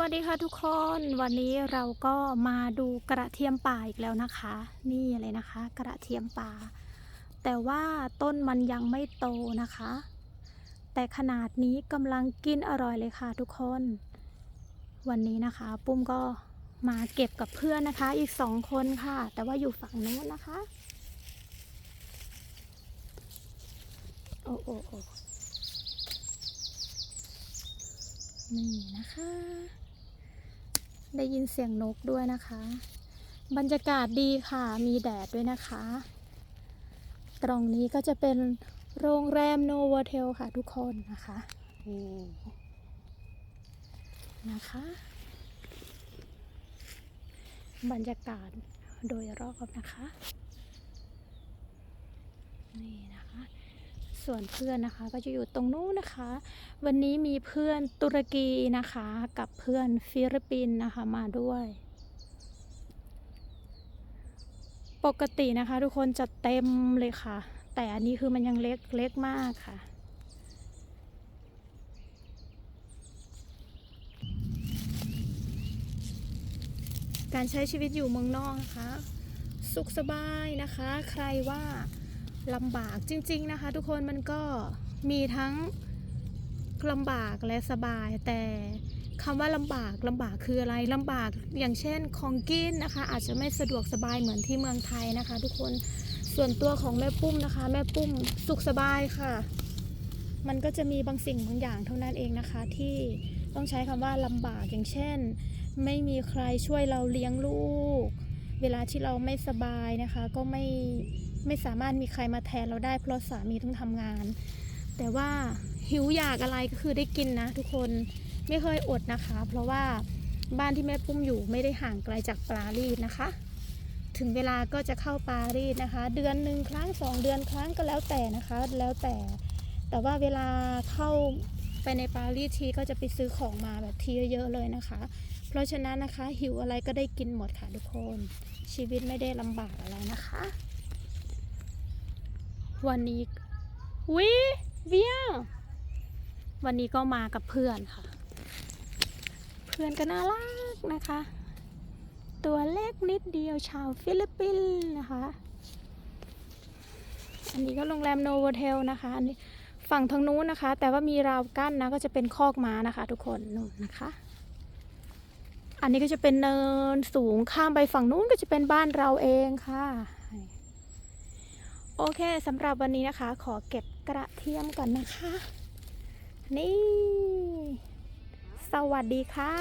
วัสดีค่ะทุกคนวันนี้เราก็มาดูกระเทียมป่าอีกแล้วนะคะ นี่เลยนะคะ กระเทียมป่า แต่ว่าต้นมันยังไม่โตนะคะ แต่ขนาดนี้กำลังกินอร่อยเลยค่ะทุกคน วันนี้นะคะ ปุ้มก็มาเก็บกับเพื่อนนะคะ อีกสองคนค่ะ แต่ว่าอยู่ฝั่งนู้นนะคะ โอ้โอ้โอ้นี่นะคะ ได้ยินเสียงนกด้วยนะคะ บรรยากาศดีค่ะ มีแดดด้วยนะคะ ตรงนี้ก็จะเป็นโรงแรมโนวเทลค่ะทุกคนนะคะนี่นะคะ บรรยากาศโดยรอบนะคะ นี่นะคะ ส่วนเพื่อนนะคะก็จะอยู่ตรงนู้นนะคะ วันนี้มีเพื่อนตุรกีนะคะ กับเพื่อนฟิลิปปินส์นะคะมาด้วย ปกตินะคะ ทุกคนจะเต็มเลยค่ะ แต่อันนี้คือมันยังเล็กเล็กมากค่ะการใช้ชีวิตอยู่เมืองนอกนะคะ สุขสบายนะคะ ใครว่า ลำบากจริง ๆ นะคะ ทุกคนมันก็มีทั้งลำบากและสบาย แต่คำว่าลำบากลำบากคืออะไรลำบากอย่างเช่นของกินนะคะ อาจจะไม่สะดวกสบายเหมือนที่เมืองไทยนะคะ ทุกคนส่วนตัวของแม่ปุ้มนะคะ แม่ปุ้มสุขสบายค่ะ มันก็จะมีบางสิ่งบางอย่างเท่านั้นเองนะคะ ที่ต้องใช้คำว่าลำบากอย่างเช่น ไม่มีใครช่วยเราเลี้ยงลูก เวลาที่เราไม่สบายนะคะ ก็ไม่ ไม่สามารถมีใครมาแทนเราได้เพราะสามีต้องทำงาน แต่ว่าหิวอยากอะไรก็คือได้กินนะ ทุกคนไม่เคยอดนะคะ เพราะว่าบ้านที่แม่ปุ้มอยู่ไม่ได้ห่างไกลจากปารีสนะคะ ถึงเวลาก็จะเข้าปารีสนะคะ เดือนหนึ่งครั้งสองเดือนครั้งก็แล้วแต่นะคะ แล้วแต่ แต่ว่าเวลาเข้าไปในปารีสทีก็จะไปซื้อของมาแบบทีเยอะๆเลยนะคะ เพราะฉะนั้นนะคะหิวอะไรก็ได้กินหมดค่ะทุกคน ชีวิตไม่ได้ลำบากอะไรนะคะ วันนี้วิเวียวันนี้ก็มากับเพื่อนค่ะ เพื่อนก็น่ารักนะคะ ตัวเล็กนิดเดียวชาวฟิลิปปินส์นะคะ อันนี้ก็โรงแรมโนโวเทลนะคะ อันนี้ฝั่งทางนู้นนะคะ แต่ว่ามีราวกั้นนะก็จะเป็นคอกม้านะคะ ทุกคนนู่นนะคะ อันนี้ก็จะเป็นเนินสูงข้ามไปฝั่งนู้นก็จะเป็นบ้านเราเองค่ะ โอเคสำหรับวันนี้นะคะ ขอเก็บกระเทียมก่อนนะคะ นี่ สวัสดีค่ะ